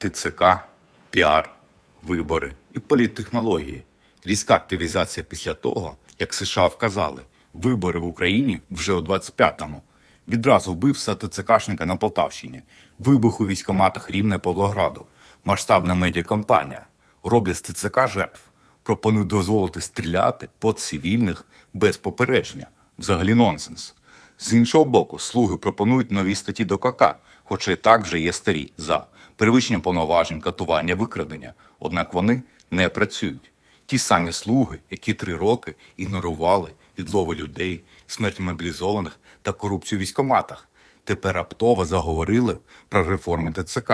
ТЦК, піар, вибори і політтехнології. Різка активізація після того, як США вказали, вибори в Україні вже у 25-му. Відразу вбився ТЦКшника на Полтавщині, вибух у військоматах Рівне Павлограду, масштабна медіакампанія, роблять з ТЦК жертв, пропонують дозволити стріляти по цивільних без попередження. Взагалі нонсенс. З іншого боку, слуги пропонують нові статті до КК, хоча і так вже є старі за перевищення повноважень, катування, викрадення. Однак вони не працюють. Ті самі слуги, які три роки ігнорували відлови людей, смерть мобілізованих та корупцію в військоматах, тепер раптово заговорили про реформи ТЦК.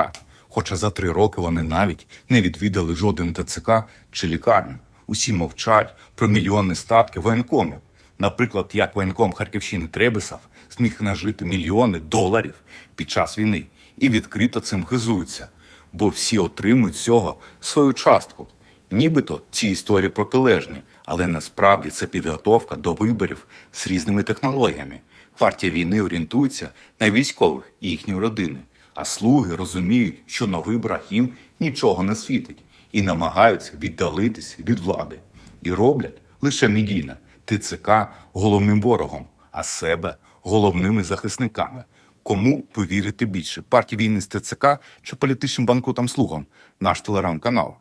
Хоча за три роки вони навіть не відвідали жоден ТЦК чи лікарню. Усі мовчать про мільйонні статки воєнкомів. Наприклад, як воєнком Харківщини Требесов зміг нажити мільйони доларів під час війни і відкрито цим хизуються, бо всі отримують з цього свою частку. Нібито ці історії протилежні, але насправді це підготовка до виборів з різними технологіями. Партія війни орієнтується на військових і їхні родини, а слуги розуміють, що на виборах їм нічого не світить і намагаються віддалитись від влади. І роблять лише медійно ТЦК головним ворогом, а себе головними захисниками. Кому повірити більше? Партії війни з ТЦК чи політичним банкутам слугам? Наш телеграм-канал.